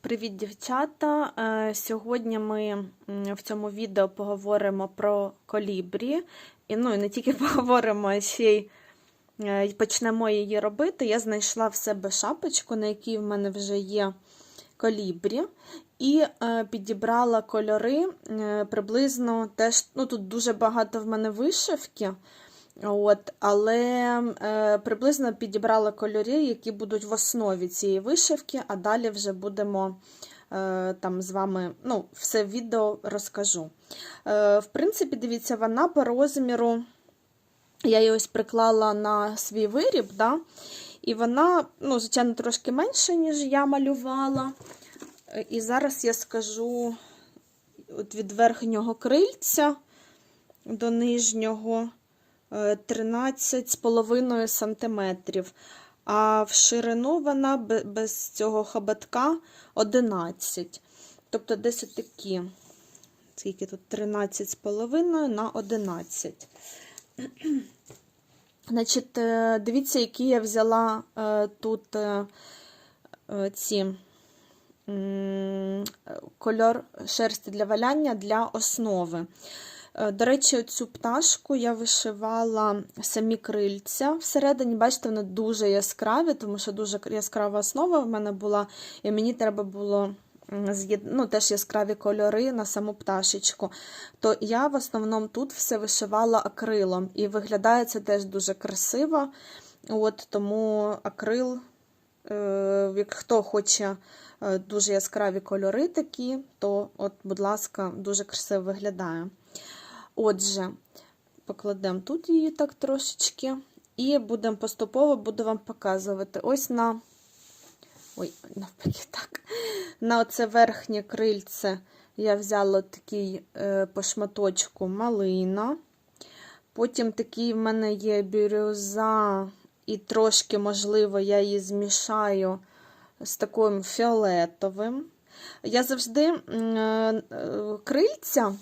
Привіт, дівчата! Е, Сьогодні ми в цьому відео поговоримо про колібрі. І ну, і не тільки поговоримо, а ще й е, почнемо її робити. Я знайшла в себе шапочку, на якій в мене вже є колібрі, і е, підібрала кольори приблизно теж. Ну, тут дуже багато в мене вишивки. От, але е, приблизно підібрала кольори, які будуть в основі цієї вишивки, а далі вже будемо е, там з вами ну, все відео розкажу. Е, в принципі, дивіться, вона по розміру, я її ось приклала на свій виріб, да? і вона, ну, звичайно, трошки менша, ніж я малювала. Е, І зараз я скажу от від верхнього крильця до нижнього. 13,5 см, а в ширину вона без цього хоботка 11. Тобто десь такі, скільки тут 13,5 на 11. Значить, е, дивіться, які я взяла е, тут е, ці кольор шерсті для валяння для основи. До речі, цю пташку я вишивала самі крильця. Всередині, бачите, вони дуже яскраві, тому що дуже яскрава основа в мене була, і мені треба було ну, теж яскраві кольори на саму пташечку. То я в основному тут все вишивала акрилом. І виглядає це теж дуже красиво. От, Тому акрил, як хто хоче дуже яскраві кольори такі, то, от, будь ласка, дуже красиво виглядає. Отже, покладемо тут її так трошечки, і будемо поступово буду вам показувати. Ось на ой, навпаки, так. На оце верхнє крильце я взяла такий е, по шматочку малина. Потім такий в мене є бірюза, і трошки, можливо, я її змішаю з таким фіолетовим. Я завжди е, крильця.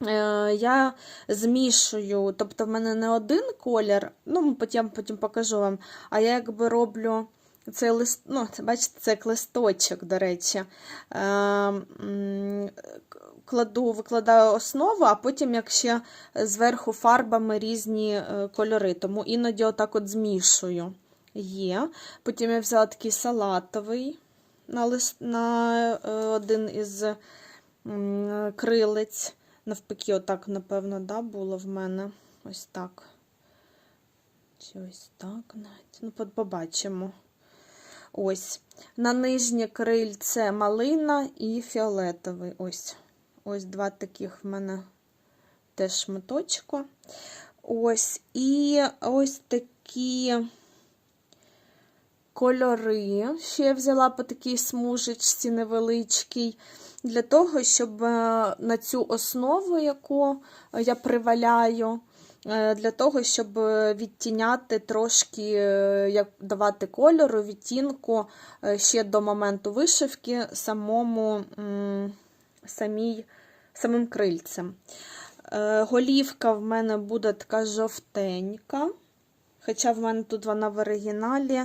Я змішую, тобто в мене не один колір, ну, потім потім покажу вам, а я якби роблю цей лист, ну, бачите, це листочок, до речі. Кладу, Викладаю основу, а потім як ще зверху фарбами різні е, кольори, тому іноді отак от змішую. Є. Потім я взяла такий салатовий на, лист, на е, один із крилець. Навпаки, отак, напевно, да, було в мене ось так. Чи ось так навіть. Ну, побачимо. Ось. На нижнє крильце малина і фіолетовий. Ось. Ось два таких в мене теж шматочку. Ось. І ось такі кольори. Ще я взяла по такій смужечці невеличкій для того, щоб е, на цю основу, яку я приваляю, е, для того, щоб відтіняти трошки, е, як давати кольору, відтінку ще до моменту вишивки самому самій, самим крильцем. Голівка в мене буде така жовтенька, хоча в мене тут вона в оригіналі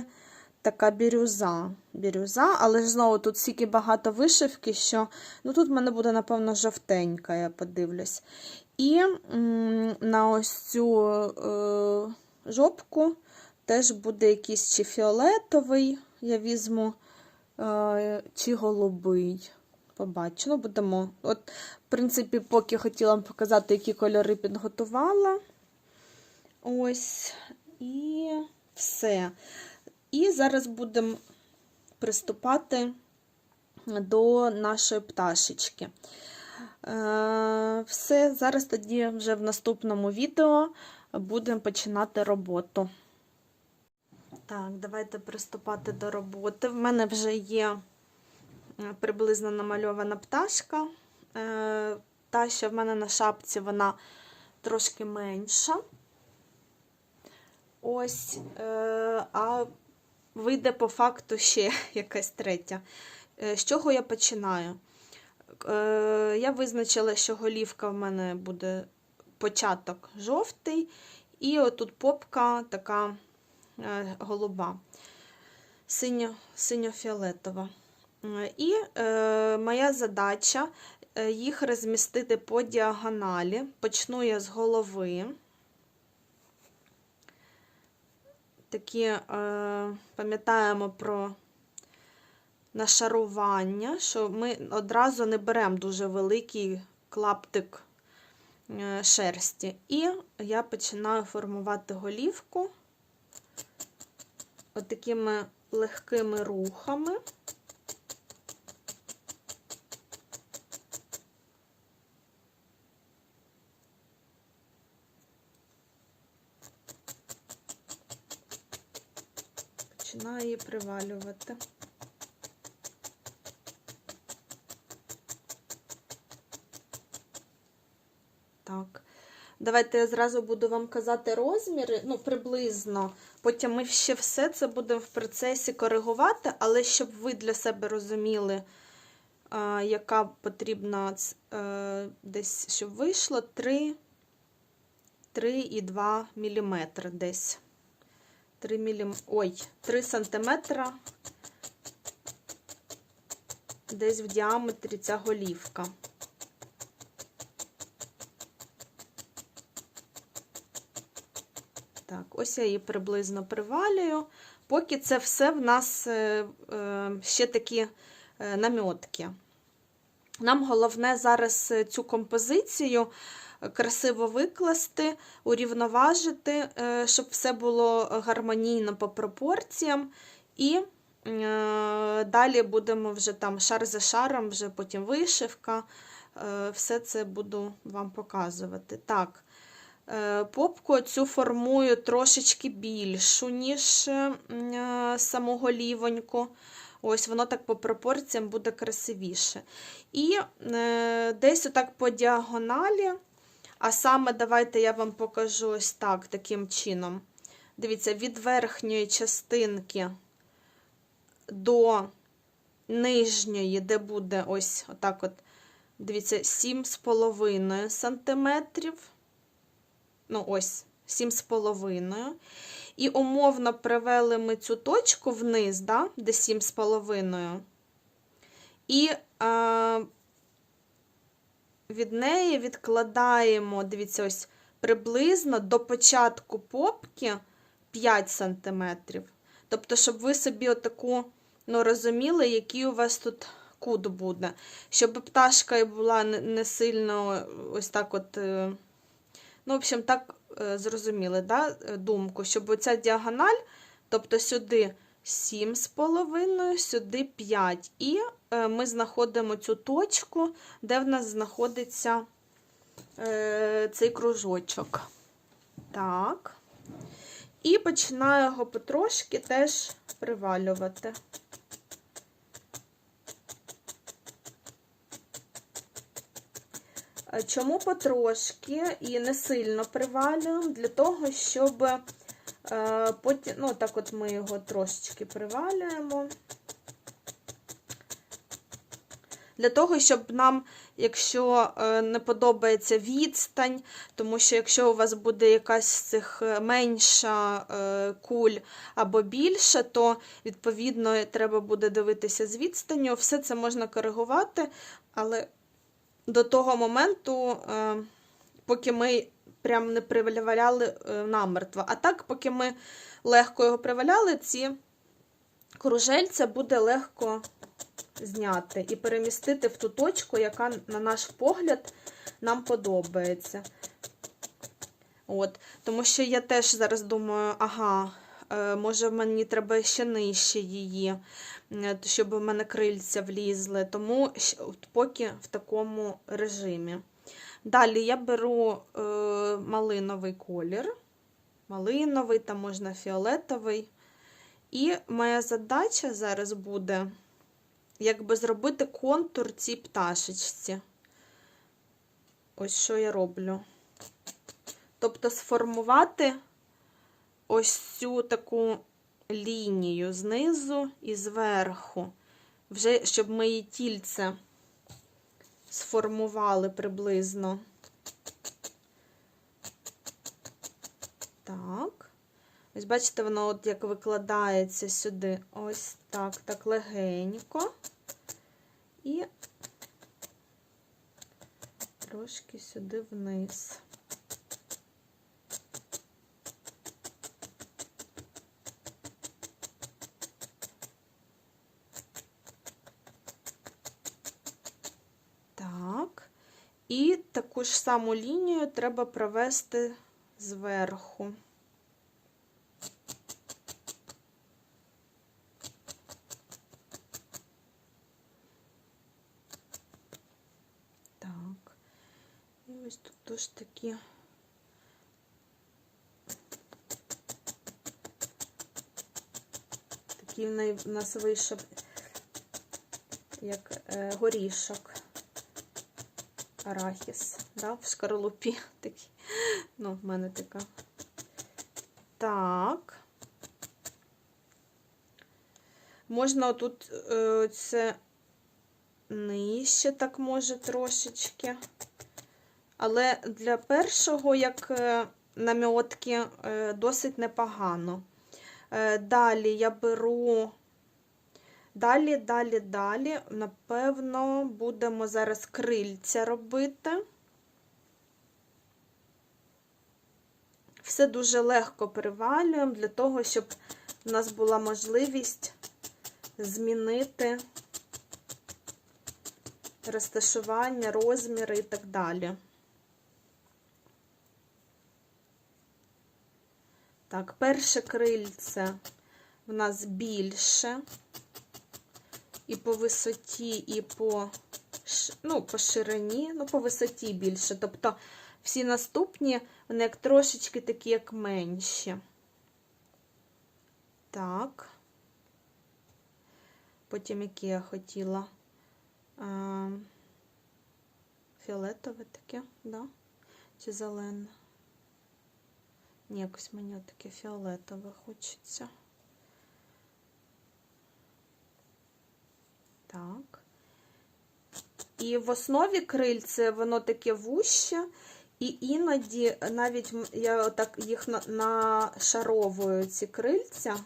така бірюза. бірюза, Але ж знову тут стільки багато вишивки, що ну тут в мене буде, напевно, жовтенька, я подивлюсь. І на ось цю е жопку теж буде якийсь чи фіолетовий, я візьму, е чи голубий. Побачу, ну будемо. От, в принципі, поки хотіла вам показати, які кольори підготувала. Ось, і все. І зараз будемо приступати до нашої пташечки. Е, все, зараз тоді вже в наступному відео будемо починати роботу. Так, давайте приступати до роботи. В мене вже є е, приблизно намальована пташка. Е, та, що в мене на шапці, вона трошки менша. Ось, а вийде по факту ще якась третя. Е, з чого я починаю? Е, я визначила, що голівка в мене буде початок жовтий, і отут попка така е, голуба, синьо-фіолетова. І моя задача їх розмістити по діагоналі. Почну я з голови. Такі е, пам'ятаємо про нашарування, що ми одразу не беремо дуже великий клаптик е, шерсті. І я починаю формувати голівку отакими легкими рухами. Починаю її привалювати. Так. Давайте я зразу буду вам казати розміри, ну, приблизно. Потім ми ще все це будемо в процесі коригувати, але щоб ви для себе розуміли, яка потрібна а, десь, щоб вийшло 3, 3,2 мм десь. 3 мм, ой, 3 сантиметра десь в діаметрі ця голівка. Так, ось я її приблизно привалюю. Поки це все в нас е, е, ще такі е, намітки. Нам головне зараз цю композицію красиво викласти, урівноважити, щоб все було гармонійно по пропорціям. І далі будемо вже там шар за шаром, вже потім вишивка. Все це буду вам показувати. Так. Попку цю формую трошечки більшу, ніж саму голівоньку. Ось воно так по пропорціям буде красивіше. І десь отак по діагоналі, а саме давайте я вам покажу ось так, таким чином. Дивіться, від верхньої частинки до нижньої, де буде ось отак от, дивіться, 7,5 см ну ось, 7,5. І умовно привели ми цю точку вниз, да, де 7,5. І а, від неї відкладаємо, дивіться, ось приблизно до початку попки 5 см. Тобто, щоб ви собі отаку, ну, розуміли, який у вас тут кут буде. Щоб пташка була не сильно ось так от. Ну, в общем, так е, зрозуміли, да, думку, щоб оця діагональ, тобто сюди 7,5, сюди 5. І е, ми знаходимо цю точку, де в нас знаходиться е, цей кружочок. Так. І починаю його потрошки теж привалювати. Чому потрошки і не сильно привалюємо? Для того, щоб е, потім, ну, так от ми його трошечки привалюємо. Для того, щоб нам, якщо е, не подобається відстань, тому що якщо у вас буде якась з цих е, менша куль або більша, то, відповідно, треба буде дивитися з відстанню. Все це можна коригувати, але до того моменту, е, поки ми прям не приваляли е, намертво. А так, поки ми легко його приваляли, ці кружельця буде легко зняти і перемістити в ту точку, яка, на наш погляд, нам подобається. От, Тому що я теж зараз думаю, ага, е, може, мені треба ще нижче її. Е, щоб в мене крильця влізли, тому поки в такому режимі. Далі я беру е, малиновий колір, малиновий, там можна фіолетовий. І моя задача зараз буде, якби зробити контур цій пташечці. Ось що я роблю. Тобто сформувати ось цю таку лінію знизу і зверху, вже щоб ми її тільце сформували приблизно. Так. Ось, бачите, воно от як викладається сюди. Ось так, так легенько. І трошки сюди вниз. Так. І таку ж саму лінію треба провести зверху. Так. І ось тут теж такі. Такий в нас вийшов як е, горішок. Арахіс, да, в шкарлупі такий. Ну, в мене така. Так. Можна отут е, це нижче, так може трошечки. Але для першого, як е, е, досить непогано. Е, Далі я беру. Далі, далі, далі, напевно, будемо зараз крильця робити. Все дуже легко перевалюємо для того, щоб у нас була можливість змінити розташування, розміри і так далі. Так, перше крильце в нас більше. І по висоті, і по, ну, по ширині, ну, по висоті більше. Тобто всі наступні, вони як трошечки такі, як менші. Так. Потім які я хотіла. Фіолетове таке, да? Чи зелене? Якось мені таке фіолетове хочеться. Так. І в основі крильце воно таке вуще, і іноді навіть я отак їх нашаровую, ці крильця.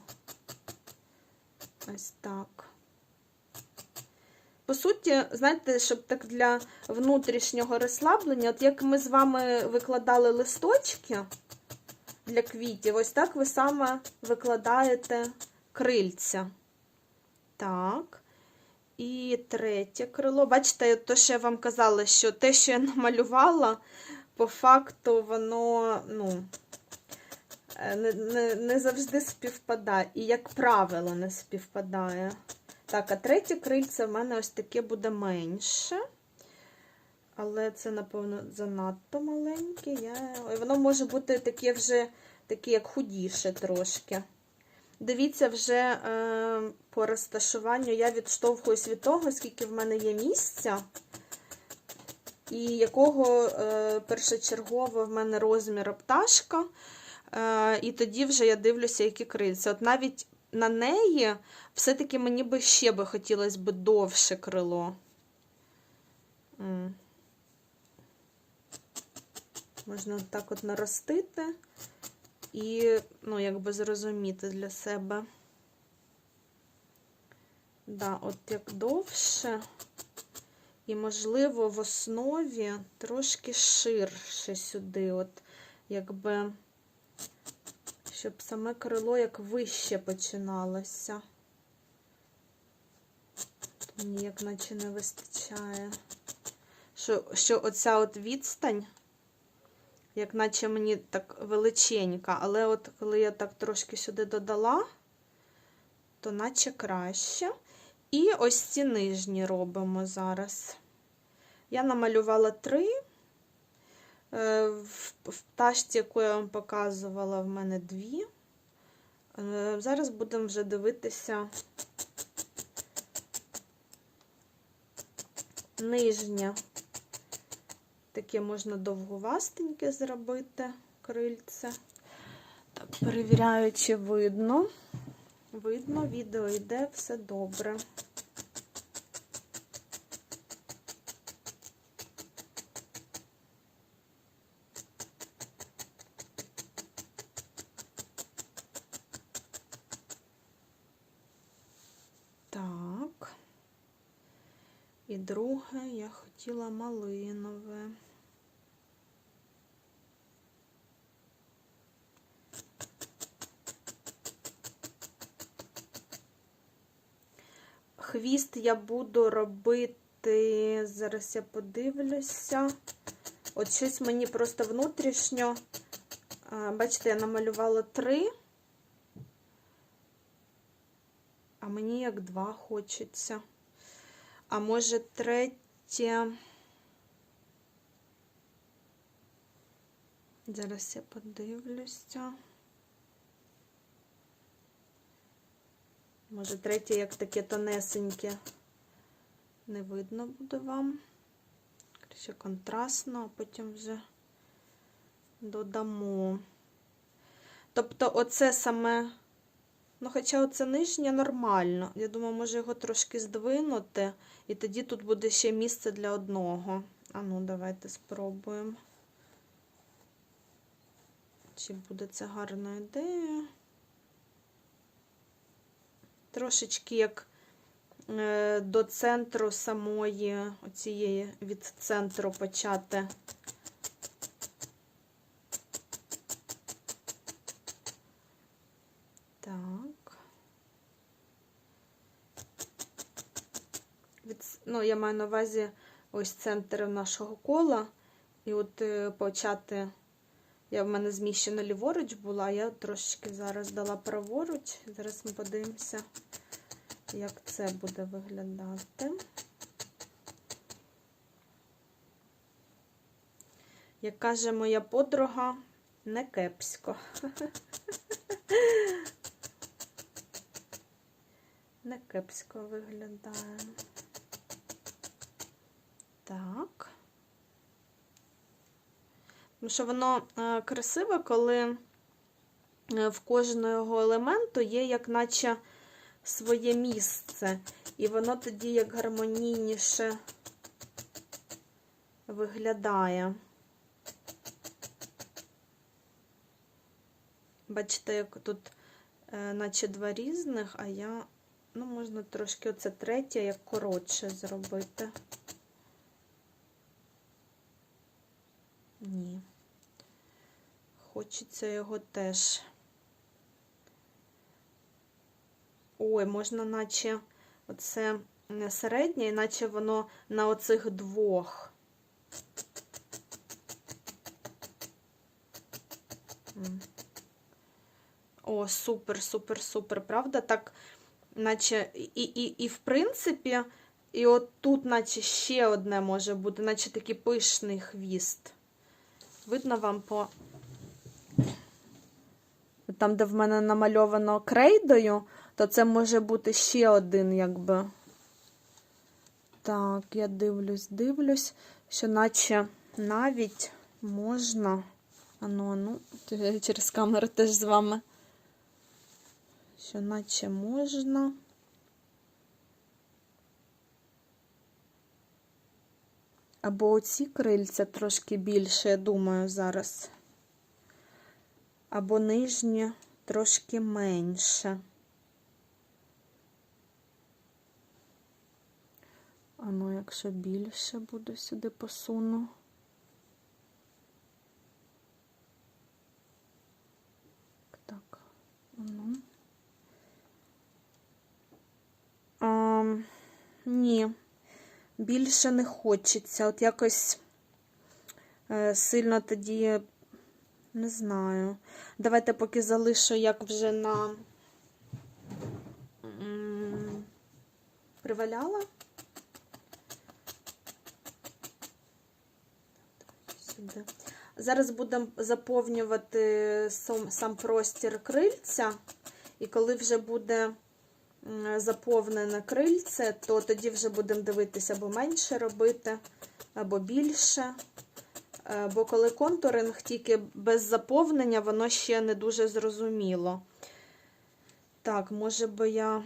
Ось так. По суті, знаєте, щоб так для внутрішнього розслаблення, от як ми з вами викладали листочки для квітів, ось так ви саме викладаєте крильця. Так. І третє крило. Бачите, то, що я вам казала, що те, що я намалювала, по факту, воно, ну, не, не, не завжди співпадає. І, як правило, не співпадає. Так, а третє крильце в мене ось таке буде менше. Але це, напевно, занадто маленьке. Я... Воно може бути таке вже, таке, як худіше трошки. Дивіться, вже е, по розташуванню я відштовхуюсь від того, скільки в мене є місця, і якого е, першочергово в мене розмір пташка. Е, і тоді вже я дивлюся, які крильця. От навіть на неї все-таки мені би ще би хотілося довше крило. Можна так от наростити і, ну, якби зрозуміти для себе. Да, от як довше, і, можливо, в основі трошки ширше сюди, от, якби, щоб саме крило як вище починалося. Мені як наче не вистачає. Що, що оця от відстань як наче мені так величенька, але от коли я так трошки сюди додала, то наче краще. І ось ці нижні робимо зараз. Я намалювала три. Е, в пташці, яку я вам показувала, в мене дві. Е, зараз будемо вже дивитися нижня Таке можна довговастеньке зробити крильце. Так, перевіряю, чи видно. Видно, відео йде, все добре. Так. І друге я хотіла малинове. Хвіст я буду робити, зараз я подивлюся. От щось мені просто внутрішньо, бачите, я намалювала три, а мені як два хочеться. А може третє. Зараз я подивлюся. Може, третє, як таке тонесеньке, не видно буде вам. Ще контрастно, а потім вже додамо. Тобто, оце саме, ну, хоча оце нижнє нормально. Я думаю, може його трошки здвинути, і тоді тут буде ще місце для одного. А ну, давайте спробуємо. Чи буде це гарною ідеєю? Трошечки як е, до центру самої, оцієї від центру почати. Так. Від, ну, я маю на увазі ось центр нашого кола. І от е, почати, я в мене зміщена ліворуч була, я трошечки зараз дала праворуч. Зараз ми подивимося, як це буде виглядати. Як каже моя подруга, не кепсько. Не кепсько виглядає. Так. Тому що воно е, красиве, коли е, в кожного елементу є, як наче своє місце. І воно тоді як гармонійніше виглядає. Бачите, як тут е, наче два різних, а я, ну, можна трошки оце третє, як коротше зробити. Ні. Хочеться його теж. Ой, можна, наче оце середнє, іначе воно на оцих двох. О, супер, супер, супер, правда? Так, наче, і, і, і в принципі, і от тут, наче, ще одне може бути, наче такий пишний хвіст. Видно вам по. Там, де в мене намальовано крейдою, то це може бути ще один, якби. Так, я дивлюсь, дивлюсь, що наче навіть можна. Ану, ану, через камеру теж з вами. Що наче можна. Або оці крильця трошки більше, я думаю, зараз. Або нижні трошки менше. А ну, якщо більше буде сюди посуну. Так, ну. А, ні більше не хочеться. От якось е, сильно тоді, не знаю. Давайте поки залишу, як вже на приваляла. Сюди. Зараз будемо заповнювати сам, сам простір крильця, і коли вже буде заповнене крильце, то тоді вже будемо дивитися, або менше робити, або більше. Е, бо коли контуринг тільки без заповнення, воно ще не дуже зрозуміло. Так, може би я,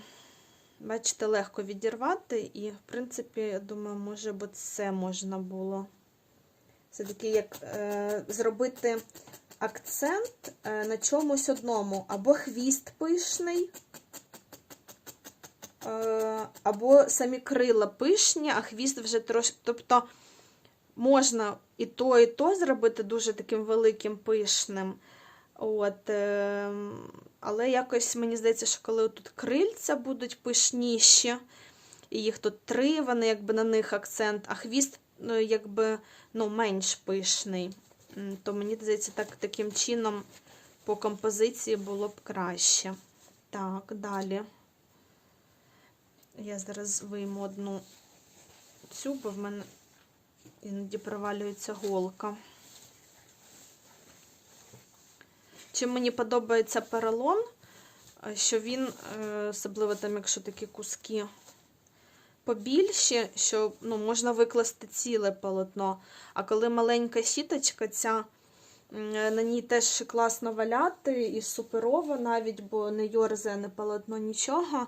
бачите, легко відірвати, і, в принципі, я думаю, може би це можна було. Все-таки як е, зробити акцент е, на чомусь одному, або хвіст пишний, або самі крила пишні, а хвіст вже трошки. Тобто можна і то, і то зробити дуже таким великим пишним. От, е, але якось мені здається, що коли тут крильця будуть пишніші, і їх тут три, вони якби на них акцент, а хвіст ну, якби ну, менш пишний. То мені здається, так, таким чином по композиції було б краще. Так, далі. Я зараз вийму одну цю, бо в мене іноді провалюється голка. Чим мені подобається поролон, е, що він, е, особливо там, якщо такі куски побільші, що ну, можна викласти ціле полотно. А коли маленька сіточка, ця, е, на ній теж класно валяти і суперово навіть, бо не йорзає, не полотно, нічого.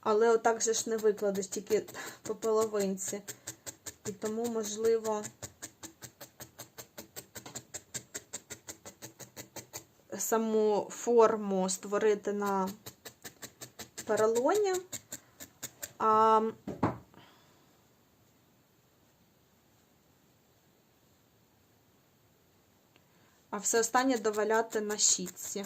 Але отак же ж не викладеш, тільки по половинці. І тому, можливо, саму форму створити на поролоні. А а все останнє доваляти на щітці.